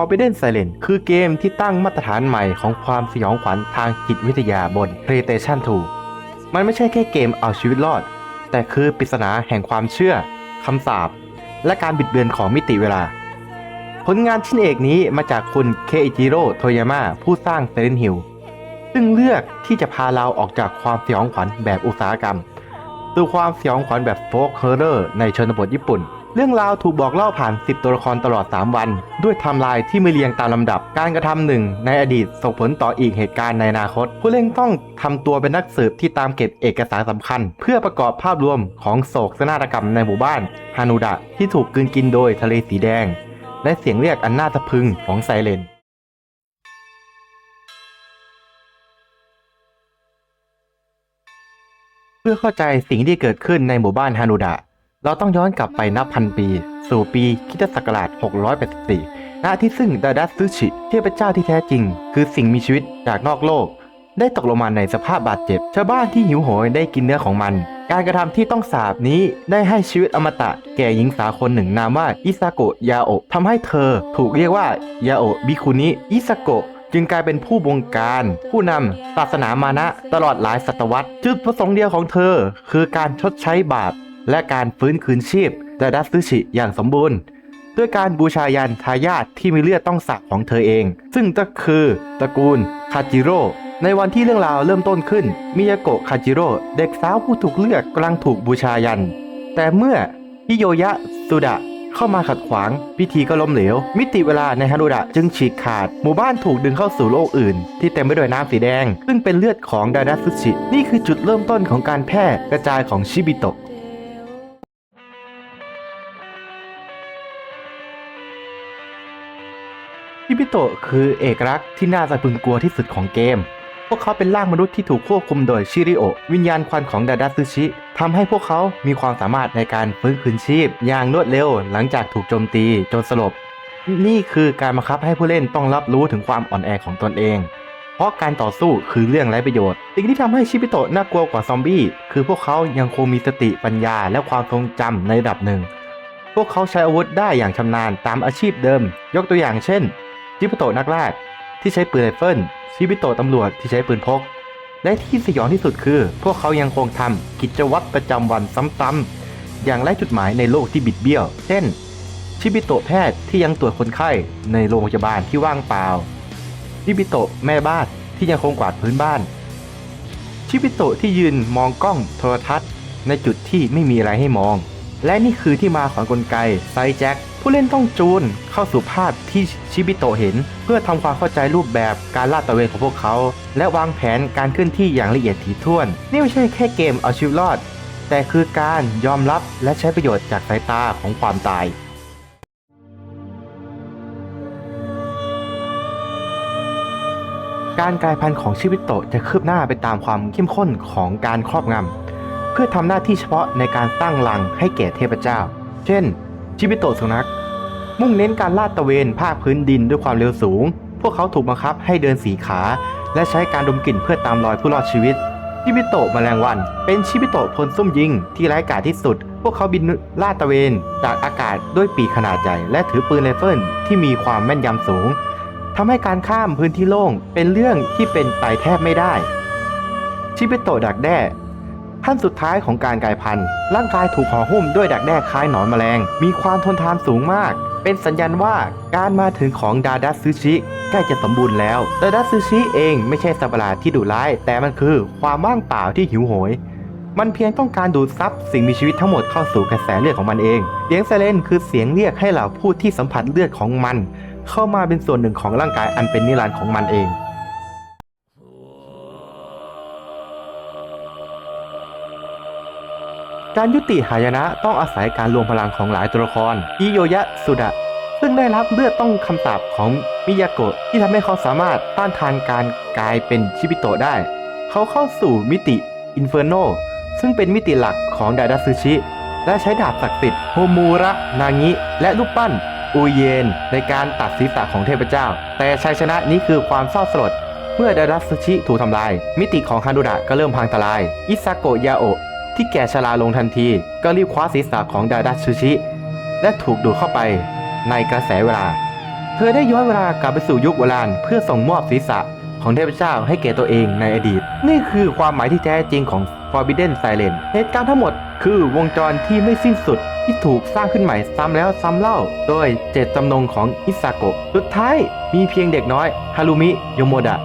Forbidden Silence คือเกมที่ตั้งมาตรฐานใหม่ของความสยองขวัญทางจิตวิทยาบน PlayStation 2 มันไม่ใช่แค่เกมเอาชีวิตรอด แต่คือปริศนาแห่งความเชื่อ คำสาป และการบิดเบือนของมิติเวลา ผลงานชิ้นเอกนี้มาจากคุณเคอิจิโร่โทยาม่าผู้สร้าง Silent Hill ซึ่งเลือกที่จะพาเราออกจากความสยองขวัญแบบอุตสาหกรรมสู่ความสยองขวัญแบบโฟกเฮอร์เรอร์ในชนบทญี่ปุ่น เรื่องราวถูกบอกเล่าผ่าน 10 ตัวละครตลอด 3 วัน ด้วยไทม์ไลน์ที่ไม่เรียงตามลำดับ การกระทำหนึ่งในอดีตส่งผลต่ออีกเหตุการณ์ในอนาคต ผู้เล่นต้องทำตัวเป็นนักสืบที่ตามเก็บเอกสารสำคัญ เพื่อประกอบภาพรวมของโศกนาฏกรรมในหมู่บ้านฮานูดะที่ถูกกืนกินโดยทะเลสีแดง และเสียงเรียกอันน่าสะพรึงของไซเรนเพื่อเข้าใจสิ่งที่เกิดขึ้นในหมู่บ้านฮานูดะ เราต้องย้อนกลับไปนับพันปี สู่ปีคิตศักราช 684 ณ ที่ซึ่งดาดัสซึชิเทพเจ้าที่แท้จริง คือสิ่งมีชีวิตจากนอกโลก ได้ตกลงมาในสภาพบาดเจ็บ ชาวบ้านที่หิวโหยได้กินเนื้อของมัน การกระทำที่ต้องสาบนี้ได้ให้ชีวิตอมตะแก่หญิงสาวคนหนึ่งนามว่าอิซาโกะยาโอะทำให้เธอถูกเรียกว่ายาโอะบิคุนิอิซาโกะจึงกลายเป็นผู้บงการ ผู้นำศาสนามานะ ตลอดหลายศตวรรษ จุดประสงค์เดียวของเธอ คือการชดใช้บาป และการฟื้นคืนชีพดาดัสซึชิอย่างสมบูรณ์ ด้วยการบูชายันทายาทที่มีเลือดต้องสาบของเธอเอง ซึ่งก็คือตระกูลคาจิโร่ในวันที่เรื่องราวเริ่มต้นขึ้น มิยาโกะคาจิโร่เด็กสาวผู้ถูกเลือกกำลังถูกบูชายัน แต่เมื่อฮิโยยะสุดะเข้ามาขัดขวาง พิธีก็ล้มเหลว มิติเวลาในฮารุดะจึงฉีกขาด หมู่บ้านถูกดึงเข้าสู่โลกอื่น ที่เต็มไปด้วยน้ำสีแดง ซึ่งเป็นเลือดของดาดัสุชิ นี่คือจุดเริ่มต้นของการแพร่กระจายของชิบิโตะ โตะคือเอกลักษณ์ที่น่าสะพึงกลัวที่สุดของเกม พวกเขาเป็นร่างมนุษย์ที่ถูกควบคุมโดยชิริโอ วิญญาณควันของดาดัซึชิทำให้พวกเขามีความสามารถในการฟื้นคืนชีพ อย่างรวดเร็วหลังจากถูกโจมตีจนสลบ นี่คือการบังคับให้ผู้เล่นต้องรับรู้ถึงความอ่อนแอของตนเอง เพราะการต่อสู้คือเรื่องไร้ประโยชน์ สิ่งที่ทำให้ชิบิโตะน่ากลัวกว่าซอมบี้คือพวกเขายังคงมีสติปัญญาและความทรงจำในระดับหนึ่ง พวกเขาใช้อาวุธได้อย่างชำนาญตามอาชีพเดิม ยกตัวอย่างเช่น ชิบิโตะนักล่าที่ใช้ปืนไรเฟิลชิบิโตะตำรวจที่ใช้ปืนพก และที่สยองที่สุดคือ พวกเขายังคงทำกิจวัตรประจำวันซ้ำๆอย่างไร้จุดหมายในโลกที่บิดเบี้ยว เช่น ชิบิโตะแพทย์ที่ยังตรวจคนไข้ในโรงพยาบาลที่ว่างเปล่า ชิบิโตะแม่บ้านที่ยังคงกวาดพื้นบ้าน ชิบิโตะที่ยืนมองกล้องโทรทัศน์ ในจุดที่ไม่มีอะไรให้มอง และนี่คือที่มาของกลไกไซแจ็คผู้เล่นต้องจูนเข้าสู่ภาพที่ชิบิโตเห็น เพื่อทำความเข้าใจรูปแบบการลาดตระเวนของพวกเขา และวางแผนการเคลื่อนที่อย่างละเอียดถี่ถ้วน นี่ไม่ใช่แค่เกมเอาชีวิตรอด แต่คือการยอมรับและใช้ประโยชน์จากสายตาของความตายการกลายพันธุ์ของชิบิโตะจะคืบหน้าไปตามความเข้มข้นของการครอบงำ พื่อทำหน้าที่เฉพาะในการสร้างรังให้แก่เทพเจ้า เช่น ชิบิโตะสุนัขมุ่งเน้นการลาดตระเวนภาคพื้นดินด้วยความเร็วสูง พวกเขาถูกบังคับให้เดินสีขา และใช้การดมกลิ่นเพื่อตามรอยผู้รอดชีวิต ชิบิโตะแมลงวัน เป็นชิบิโตะพลซุ่มยิงที่ไร้กาจที่สุด พวกเขาบินลาดตระเวนจากอากาศด้วยปีกขนาดใหญ่และถือปืนไรเฟิลที่มีความแม่นยำสูงทำให้การข้ามพื้นที่โล่งเป็นเรื่องที่เป็นไปแทบไม่ได้ ชิบิโตะดักแด้ ขั้นสุดท้ายของการกลายพันธุ์ ร่างกายถูกห่อหุ้มด้วยดักแด้คล้ายหนอนแมลง มีความทนทานสูงมาก เป็นสัญญาณว่าการมาถึงของดาดัสซึชิใกล้จะสมบูรณ์แล้วดาดัสซึชิเองไม่ใช่สัตว์ประหลาดที่ดุร้าย แต่มันคือความว่างเปล่าที่หิวโหยมันเพียงต้องการดูดซับสิ่งมีชีวิตทั้งหมดเข้าสู่กระแสเลือดของมันเอง เสียงไซเรนคือเสียงเรียกให้เหล่าผู้ที่สัมผัสเลือดของมัน เข้ามาเป็นส่วนหนึ่งของร่างกายอันเป็นนิรันดร์ของมันเอง การยุติหายนะต้องอาศัยการรวมพลังของหลายตัวละครอิโยยะสุดะ ซึ่งได้รับเลือดต้องคำสาปของมิยาโกะที่ทำให้เขาสามารถต้านทานการกลายเป็นชิบิโตะได้ เขาเข้าสู่มิติอินเฟอร์โนซึ่งเป็นมิติหลักของดาดาซึชิ และใช้ดาบศักดิ์สิทธิ์โฮมูระนางิ และรูปปั้นอูเยน ในการตัดศีรษะของเทพเจ้า แต่ชัยชนะนี้คือความเศร้าสลดเมื่อดาดัสชิถูกทำลาย มิติของฮันดูดะก็เริ่มพังทลาย อิซาโกะยาโอะ ที่แก่ชราลงทันที ก็รีบคว้าศีรษะของดาดัสชิ และถูกดูดเข้าไปในกระแสเวลา เธอได้ย้อนเวลากลับไปสู่ยุคโบราณเพื่อส่งมอบศีรษะของเทพเจ้าให้แก่ตัวเองในอดีต นี่คือความหมายที่แท้จริงของ Forbidden Silence เหตุการณ์ทั้งหมดคือวงจรที่ไม่สิ้นสุดที่ถูกสร้างขึ้นใหม่ซ้ำแล้วซ้ำเล่า โดยเจตจำนงของอิซากะสุดท้ายมีเพียงเด็กน้อยฮารุมิโยโมดะ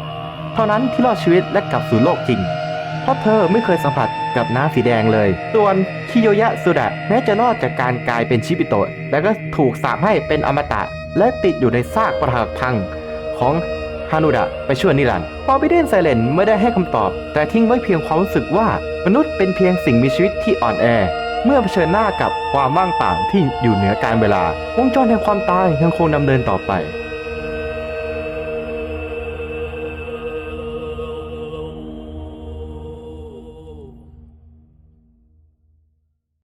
เท่านั้นที่รอดชีวิตและกลับสู่โลกจริง เพราะเธอไม่เคยสัมผัสกับน้ำสีแดงเลย ส่วนคิโยยะสุดะแม้จะรอดจากการกลายเป็นชิปิโตะแต่ก็ถูกสาปให้เป็นอมตะ และติดอยู่ในซากปรักหักพังของฮานุดะไปชั่วนิรันดร์พอบิเดนไซเลนไม่ได้ให้คำตอบ แต่ทิ้งไว้เพียงความรู้สึกว่า มนุษย์เป็นเพียงสิ่งมีชีวิตที่อ่อนแอ เมื่อเผชิญหน้ากับความว่างเปล่าที่อยู่เหนือการเวลา วงจรแห่งความตายยังคงดำเนินต่อไป